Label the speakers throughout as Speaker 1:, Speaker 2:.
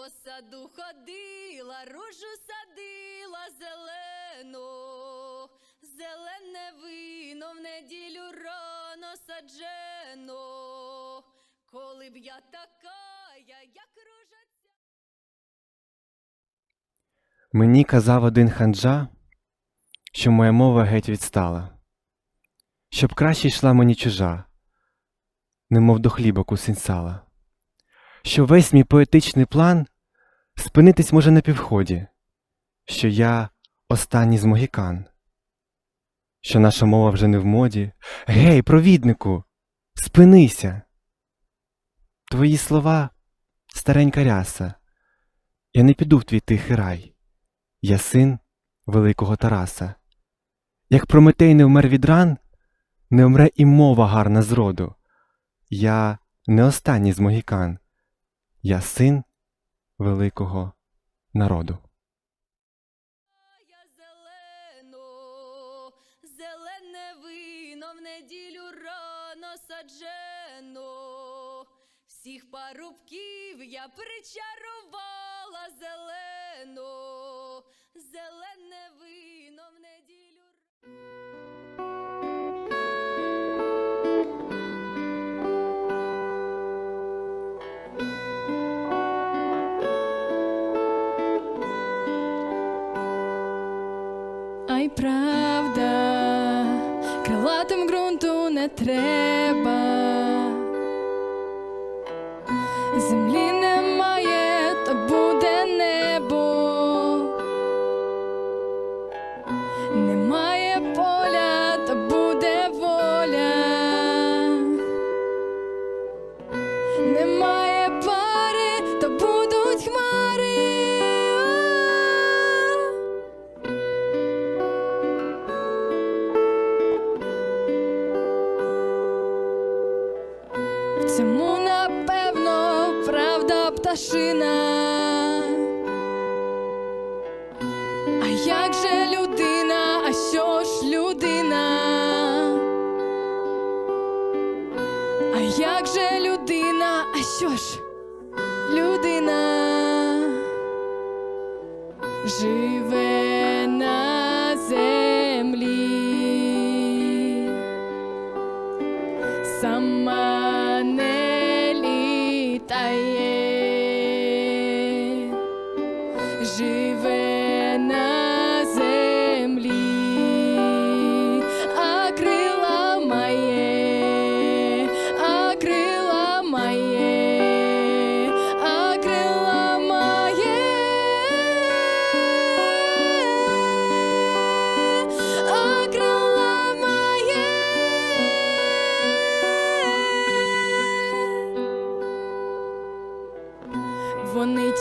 Speaker 1: По саду ходила, ружу садила зелену, зелене вино в неділю рано саджено. Коли б я така, як ружа ця.
Speaker 2: Мені казав один ханджа, що моя мова геть відстала, щоб краще йшла мені чужа, немов до хліба кусень сала, що весь мій поетичний план спинитись може на півході, що я останній з могікан, що наша мова вже не в моді. Гей, провіднику, спинися! Твої слова старенька ряса, я не піду в твій тихий рай. Я син великого Тараса. Як Прометей не вмер від ран, не вмре і мова гарна з роду. Я не останній з могікан, я син великого народу.
Speaker 1: Я зелену, зелене вино в неділю рано саджено. Всіх парубків я причарувала зелену, зелене вино в неділю.
Speaker 3: Правда, крилатим ґрунту не треба. Землі немає, то В цьому напевно правда пташина. А як же людина, а що ж людина? А як же людина, а що ж людина? Живе someone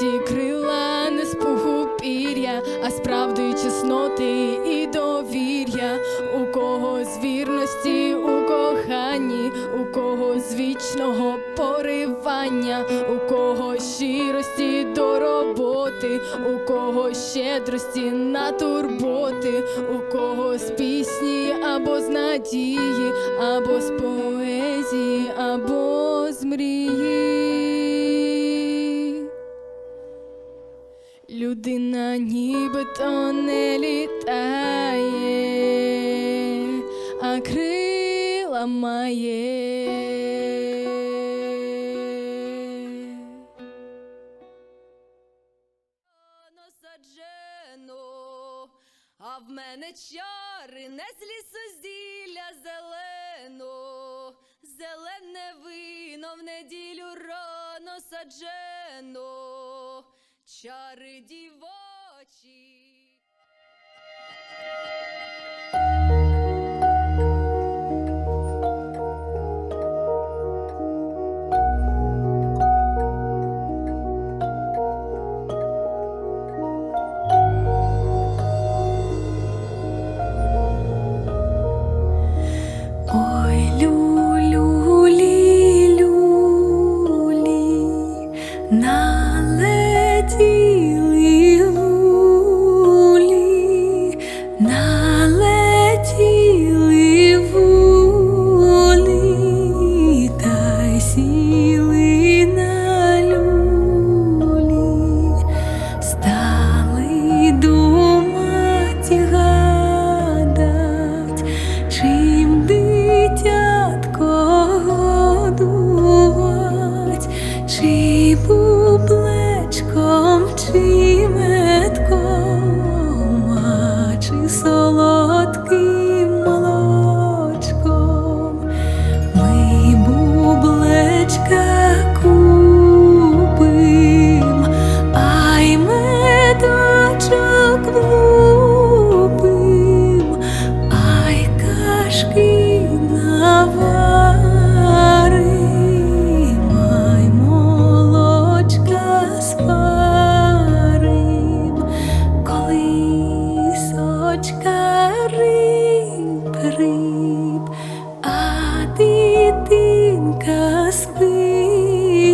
Speaker 3: Вони крила не з пуху пір'я, а з правди, чесноти і довір'я. У кого з вірності у коханні, у кого з вічного поривання, у кого щирості до роботи, у кого щедрості на турботи, у кого з пісні або з надії, або з поезії, або крила має.
Speaker 1: а в мене чари не з лісозділля зелено, зелене вино в неділю рано саджено, чари дівочі.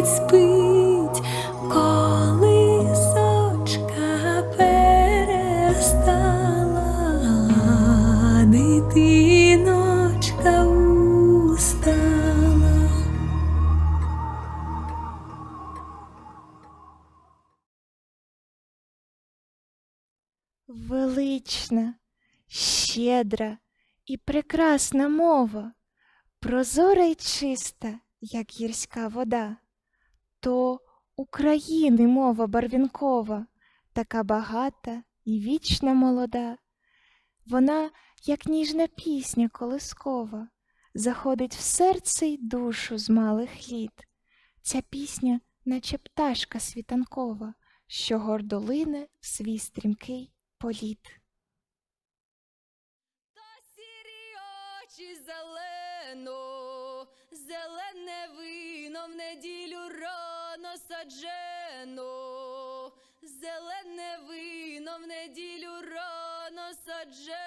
Speaker 1: Спить, спить, колисочка перестала, дитиночка устала.
Speaker 4: Велична, щедра і прекрасна мова, прозора й чиста, як гірська вода, то України мова барвінкова, така багата і вічна молода. Вона, як ніжна пісня колискова, заходить в серце й душу з малих літ. Ця пісня, наче пташка світанкова, що гордо лине в свій стрімкий політ.
Speaker 5: Та сірі очі зелено, саджено, зелене вино в неділю рано саджено.